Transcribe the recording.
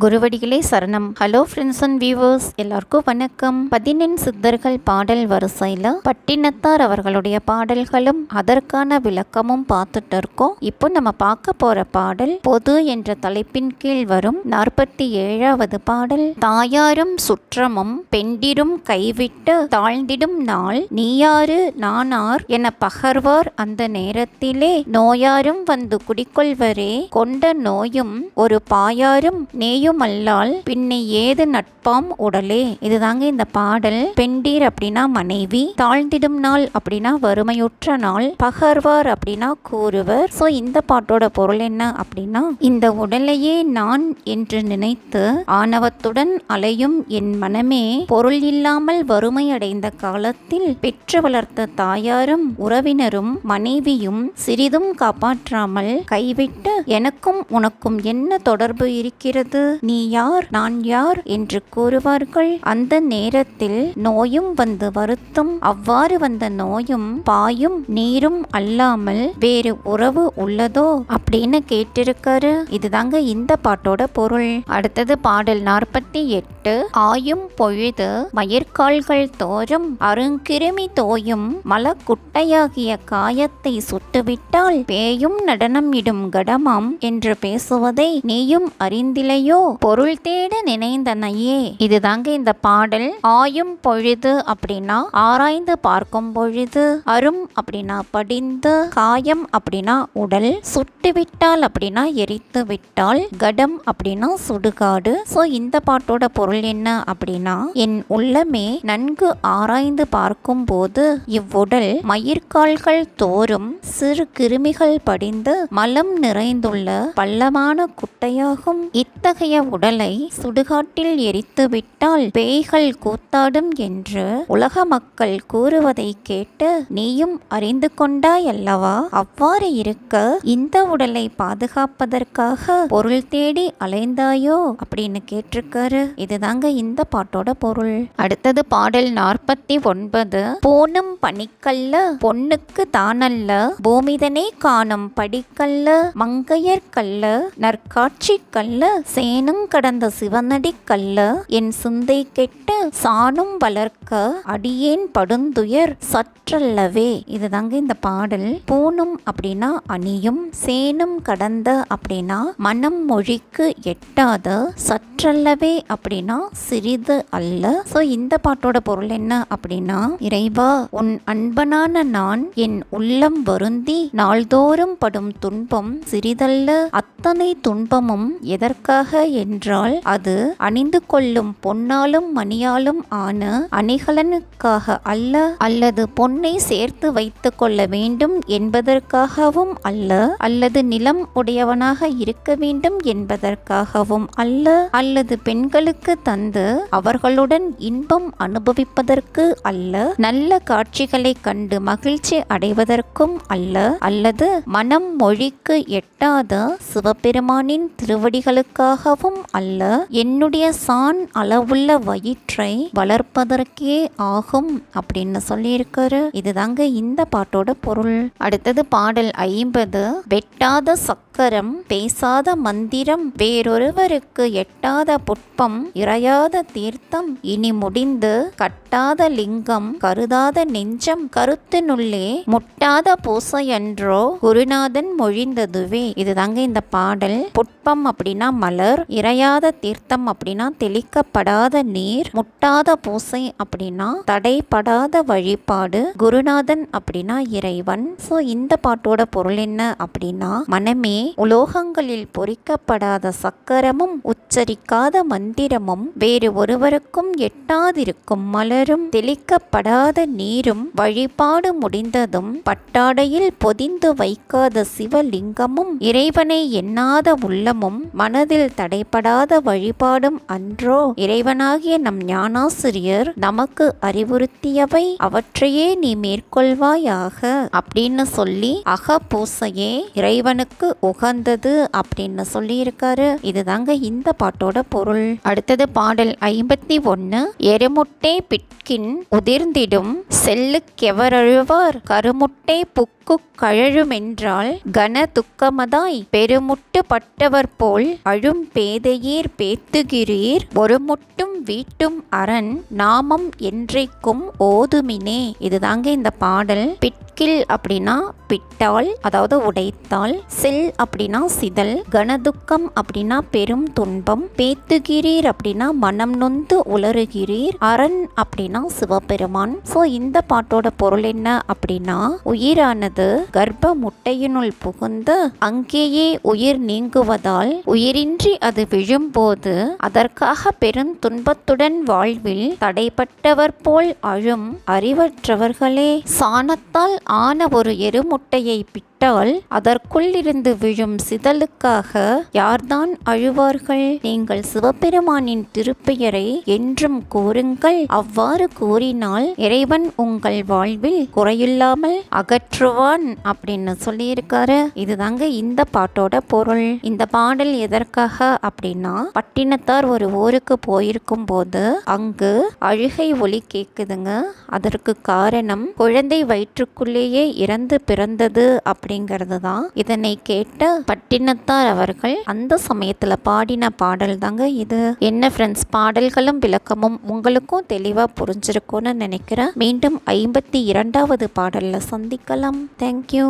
குருவடிகளே சரணம். Hello friends and viewers எல்லாருக்கும் வணக்கம். பதினெண் சித்தர்கள் பாடல் வரிசையில் பட்டினத்தார் அவர்களுடைய பாடல்களும் அதற்கான விளக்கமும் பார்த்துட்டு இருக்கோம். இப்போ நம்ம பார்க்க போற பாடல் பொது என்ற தலைப்பின் கீழ் வரும் நாற்பத்தி ஏழாவது பாடல். தாயாரும் சுற்றமும் பெண்டிரும் கைவிட்டு தாழ்ந்திடும் நாள். நீயாறு நானார் என பகர்வார் அந்த நேரத்திலே. நோயாரும் வந்து குடிக்கொள்வரே. கொண்ட நோயும் ஒரு பாயாரும் நேயும் அல்லால் பின்னை ஏது நட்பாம் உடலே? இதுதாங்க இந்த பாடல். பெண்டீர் அப்படின்னா மனைவி தாழ்ந்திடும் நாள் அப்படின்னா வறுமையுற்ற நாள் பகர்வார் அப்படின்னா கூறுவர். ஸோ இந்த பாட்டோட பொருள் என்ன அப்படின்னா இந்த உடலையே நான் என்று நினைத்து ஆணவத்துடன் அலையும் என் மனமே பொருள் இல்லாமல் வறுமை அடைந்த காலத்தில் பெற்று வளர்த்த தாயாரும் உறவினரும் மனைவியும் சிறிதும் காப்பாற்றாமல் கைவிட்டு எனக்கும் உனக்கும் என்ன தொடர்பு இருக்கிறது? நீ யார்? நான் யார்? என்று கூறுவார்கள். அந்த நேரத்தில் நோயும் வந்து வருத்தும். அவ்வாறு வந்த நோயும் பாயும் நீரும் அல்லாமல் வேறு உறவு உள்ளதோ அப்படின்னு கேட்டிருக்காரு. இதுதாங்க இந்த பாட்டோட பொருள். அடுத்தது பாடல் நாற்பத்தி எட்டு. ஆயும் பொழுது மயிர்கால்கள் தோறும் அருங்கிருமி தோயும் மலக்குட்டையாகிய காயத்தை சுட்டுவிட்டால் பேயும் நடனம் இடும் கடமாம் என்று பேசுவதை நீயும் அறிந்திலையோ? பொருள் தேட நினைந்தனையே இதுதாங்க இந்த பாடல். ஆயும் பொழுது அப்படின்னா ஆராய்ந்து பார்க்கும் பொழுது. அரும் அப்படின்னா படிந்து காயம் அப்படின்னா உடல். சுட்டு விட்டால் அப்படின்னா எரித்து விட்டால். கடம் அப்படின்னா சுடுகாடு. ஸோ இந்த பாட்டோட பொருள் என்ன அப்படின்னா என் உள்ளமே நன்கு ஆராய்ந்து பார்க்கும் போது இவ்வுடல் மயிர்கால்கள் தோறும் சிறு கிருமிகள் படிந்து மலம் நிறைந்துள்ள பள்ளமான குட்டையாகும். இத்தகைய உடலை சுடுகாட்டில் எரித்து விட்டால் பேய்கள் கூத்தாடும் என்று உலக மக்கள் கூறுவதை கேட்டு நீயும் அறிந்து கொண்டாய் அல்லவா? அவ்வாறு இருக்க இந்த உடலை பாதுகாப்பதற்காக பொருள் தேடி அலைந்தாயோ? அப்படின்னு கேட்டிருக்காரு. இதுதாங்க இந்த பாட்டோட பொருள். அடுத்தது பாடல் நாற்பத்தி ஒன்பது. போனும் பனிக்கல்ல பொண்ணுக்கு தானல்ல பூமிதனே காணும் படிக்கல்ல மங்கையர் கல்ல நற்காட்சி கல்ல சேனும் கடந்த சிவனடி கல்ல என் சிந்தை கெட்டு சாணும் வளர்க்க அடியேன் படுந்துயர் சற்றல்லவே. இதுதாங்க இந்த பாடல். பூணும் அப்படின்னா அணியும் சேனும் கடந்த அப்படின்னா மனம் மொழிக்கு எட்டாத சற்றல்லவே அப்படின்னா சிறிது அல்ல. ஸோ இந்த பாட்டோட பொருள் என்ன அப்படின்னா இறைவா உன் அன்பனான நான் என் உள்ளம் வருந்தி நாள்தோறும் படும் துன்பம் சிறிதல்ல அத்தனை துன்பமும் எதற்காக என்றால் அது அணிந்து கொள்ளும் பொன்னாலும் மணியாலும் ஆன அணிகலனுக்காக அல்ல அல்லது பொன்னை சேர்த்து வைத்து கொள்ள வேண்டும் என்பதற்காகவும் அல்ல அல்லது நிலம் உடையவனாக இருக்க வேண்டும் என்பதற்காகவும் அல்ல அல்லது பெண்களுக்கு தந்து அவர்களுடன் இன்பம் அனுபவிப்பதற்கு அல்ல நல்ல காட்சிகளை கண்டு மகிழ்ச்சி அடைவதற்கும் அல்ல அல்லது மனம் மொழிக்கு எட்டாத சிவபெருமானின் திருவடிகளுக்காகவும் அல்ல. என்னுடைய சான் அளவுள்ள வயிற்றை வளர்ப்பதற்கே ஆகும் அப்படின்னு சொல்லியிருக்காரு. இதுதாங்க இந்த பாட்டோட பொருள். அடுத்தது பாடல் ஐம்பது. வெட்டாத சக்கரம் பேசாத மந்திரம் வேறொருவருக்கு எட்டாத புட்பம் இறையாத தீர்த்தம் இனி முடிந்து கட்டாத லிங்கம் கருதாத நெஞ்சம் கருத்தினுள்ளே முட்டாத பூசையன்றோ குருநாதன் மொழிந்ததுவே. இதுதாங்க இந்த பாடல். புட்பம் அப்படின்னா மலர் இறையாத தீர்த்தம் அப்படின்னா தெளிக்கப்படாத நீர் முட்டாத பூசை அப்படின்னா தடைப்படாத வழிபாடு குருநாதன் அப்படின்னா இறைவன். ஸோ இந்த பாட்டோட பொருள் என்ன அப்படின்னா மனமே உலோகங்களில் பொறிக்கப்படாத சக்கரமும் உச்சரிக்காத மந்திரமும் வேறு ஒருவருக்கும் எட்டாதிருக்கும் மலரும் தெளிக்கப்படாத நீரும் வழிபாடு முடிந்ததும் பட்டாடையில் பொதிந்து வைக்காத சிவலிங்கமும் இறைவனை எண்ணாத உள்ளமும் மனதில் தடை தடைப்படாத வழிபாடும் அன்றோ இறைவனாகிய நம் ஞானாசிரியர் நமக்கு அறிவுறுத்தியவை. அவற்றையே நீ மேற்கொள்வாயாக. அப்படின்னு சொல்லி அக பூசையே இறைவனுக்கு உகந்தது அப்படின்னு சொல்லியிருக்காரு. இதுதாங்க இந்த பாட்டோட பொருள். அடுத்தது பாடல் ஐம்பத்தி ஒன்று எருமுட்டை பிட்கின் உதிர்ந்திடும் செல்லுக்கெவரழுவார்? கருமுட்டை புக்கு கழழுமென்றால் கன துக்கமதாய் பெருமுட்டு பட்டவர் போல் அழும்பே பேதையீர் பேத்துகிறீர் ஒரு முட்டும் வீட்டும் அரண் நாமம் என்றைக்கும் ஓதுமினே. இதுதாங்க இந்த பாடல். பிட்கில் அப்படின்னா பிட்டால் அதாவது உடைத்தால். செல் அப்படின்னா சிதல். கனதுக்கம் அப்படின்னா பெரும் துன்பம். பேத்துகிறீர் அப்படின்னா மனம் நொந்து உளறுகிறீர் அரண் அப்படின்னா சிவபெருமான். ஸோ இந்த பாட்டோட பொருள் என்ன அப்படின்னா உயிரானது கர்ப்ப முட்டையினுள் புகுந்து அங்கேயே உயிர் நீங்குவதால் உயிரின்றி அது விழும்போது அதற்காக பெரும் துன்பத்துடன் வாழ்வில் தடைப்பட்டவர் போல் அழும் அறிவற்றவர்களே சாணத்தால் ஆன ஒரு எருமுட்டையை விட்டால் அதற்குள் இருந்து விழும் சிதலுக்காக யார்தான் அழுவார்கள்? நீங்கள் சிவபெருமானின் திருப்பெயரை என்றும் கூறுங்கள். அவ்வாறு கூறினால் இறைவன் உங்கள் வாழ்வில் குறையில்லாமல் அகற்றுவான் அப்படின்னு சொல்லியிருக்காரு. இதுதாங்க இந்த பாட்டோட பொருள். இந்த பாடல் எதற்காக அப்படின்னா பட்டினத்தார் ஒரு ஊருக்கு போயிருக்கும் போது அங்கு அழுகை ஒளி கேக்குதுங்க. அதற்கு காரணம் குழந்தை வயிற்றுக்குள்ளேயே இறந்து பிறந்தது அப்படிங்கிறது தான். இதனை கேட்ட பட்டினத்தார் அவர்கள் அந்த சமயத்தில் பாடின பாடல் தாங்க இது. என்ன ஃப்ரெண்ட்ஸ் பாடல்களும் விளக்கமும் உங்களுக்கும் தெளிவாக புரிஞ்சிருக்கும்னு நினைக்கிறேன். மீண்டும் ஐம்பத்தி இரண்டாவது பாடலில் சந்திக்கலாம். தேங்க்யூ